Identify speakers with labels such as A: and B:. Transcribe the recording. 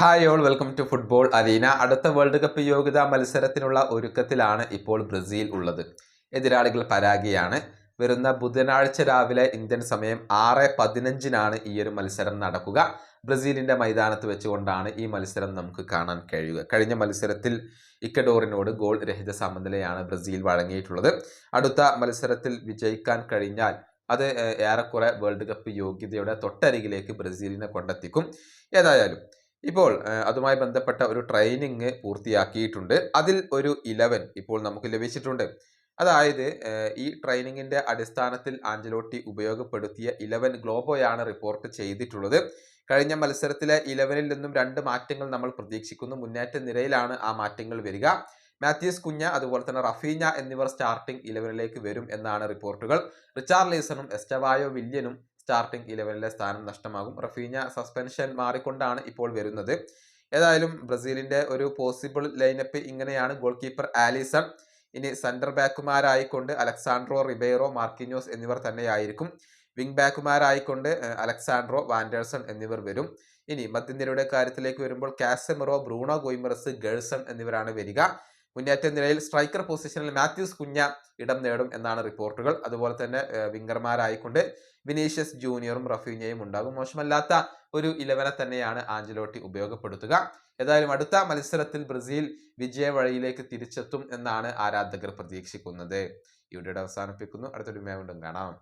A: Hi all welcome to football arena അടുത്ത world cup യോഗ്യതാ മത്സരത്തിനുള്ള ഒരുക്കത്തിലാണ് ഇപ്പോൾ ബ്രസീൽ ഉള്ളത്. എതിരാളികൾ പരാഗിയാണ്. വരുന്ന ബുധനാഴ്ച രാവിലെ ഇന്ത്യൻ സമയം ആറ് പതിനഞ്ചിനാണ് ഈ ഒരു മത്സരം നടക്കുക. ബ്രസീലിന്റെ മൈതാനത്ത് വെച്ചുകൊണ്ടാണ് ഈ മത്സരം നമുക്ക് കാണാൻ കഴിയുക. കഴിഞ്ഞ മത്സരത്തിൽ ഇക്കഡോറിനോട് ഗോൾ രഹിത സമനിലയാണ് ബ്രസീൽ വഴങ്ങിയിട്ടുള്ളത്. അടുത്ത മത്സരത്തിൽ വിജയിക്കാൻ കഴിഞ്ഞാൽ അത് ഏറെക്കുറെ വേൾഡ് കപ്പ് യോഗ്യതയുടെ തൊട്ടരികിലേക്ക് ബ്രസീലിനെ കൊണ്ടെത്തിക്കും. ഏതായാലും ഇപ്പോൾ അതുമായി ബന്ധപ്പെട്ട ഒരു ട്രെയിനിങ് പൂർത്തിയാക്കിയിട്ടുണ്ട്. അതിൽ ഒരു ഇലവൻ ഇപ്പോൾ നമുക്ക് ലഭിച്ചിട്ടുണ്ട്. അതായത് ഈ ട്രെയിനിങ്ങിന്റെ അടിസ്ഥാനത്തിൽ ആഞ്ചലോട്ടി ഉപയോഗപ്പെടുത്തിയ ഇലവൻ ഗ്ലോബോയാണ് റിപ്പോർട്ട് ചെയ്തിട്ടുള്ളത്. കഴിഞ്ഞ മത്സരത്തിലെ ഇലവനിൽ നിന്നും രണ്ട് മാറ്റങ്ങൾ നമ്മൾ പ്രതീക്ഷിക്കുന്നു. മുന്നേറ്റ നിരയിലാണ് ആ മാറ്റങ്ങൾ വരിക. മാത്യൂസ് കുഞ്ഞ അതുപോലെ തന്നെ റഫീഞ്ഞ എന്നിവർ സ്റ്റാർട്ടിംഗ് ഇലവനിലേക്ക് വരും എന്നാണ് റിപ്പോർട്ടുകൾ. റിച്ചാർഡ് ലീസണും എസ്റ്റവായോ വില്യനും സ്റ്റാർട്ടിംഗ് ഇലവനിലെ സ്ഥാനം നഷ്ടമാകും. റഫീഞ്ഞ സസ്പെൻഷൻ മാറിക്കൊണ്ടാണ് ഇപ്പോൾ വരുന്നത്. ഏതായാലും ബ്രസീലിന്റെ ഒരു പോസിബിൾ ലൈനപ്പ് ഇങ്ങനെയാണ് ഗോൾ കീപ്പർ ആലിസൺ. ഇനി സെന്റർ ബാക്കുമാരായിക്കൊണ്ട് അലക്സാൻഡ്രോ റിബേറോ മാർക്കിനോസ് എന്നിവർ തന്നെയായിരിക്കും. വിങ് ബാക്കുമാരായിക്കൊണ്ട് അലക്സാൻഡ്രോ വാൻഡേഴ്സൺ എന്നിവർ വരും. ഇനി മധ്യനിരയുടെ കാര്യത്തിലേക്ക് വരുമ്പോൾ കാസമിറോ ബ്രൂണോ ഗോയ്മറസ് ഗേൾസൺ എന്നിവരാണ് വരിക. മുന്നേറ്റ നിരയിൽ സ്ട്രൈക്കർ പൊസിഷനിൽ മാത്യൂസ് കുഞ്ഞ ഇടം നേടും എന്നാണ് റിപ്പോർട്ടുകൾ. അതുപോലെ തന്നെ വിംഗർമാരായിക്കൊണ്ട് വിനീഷ്യസ് ജൂനിയറും റഫീനയും ഉണ്ടാകും. മോശമല്ലാത്ത ഒരു ഇലവനെ തന്നെയാണ് ആഞ്ചലോട്ടി ഉപയോഗപ്പെടുത്തുക. ഏതായാലും അടുത്ത മത്സരത്തിൽ ബ്രസീൽ വിജയ വഴിയിലേക്ക് തിരിച്ചെത്തും എന്നാണ് ആരാധകർ പ്രതീക്ഷിക്കുന്നത്. വീഡിയോയുടെ അവസാനിപ്പിക്കുന്നു. അടുത്തൊരു വീണ്ടും കാണാം.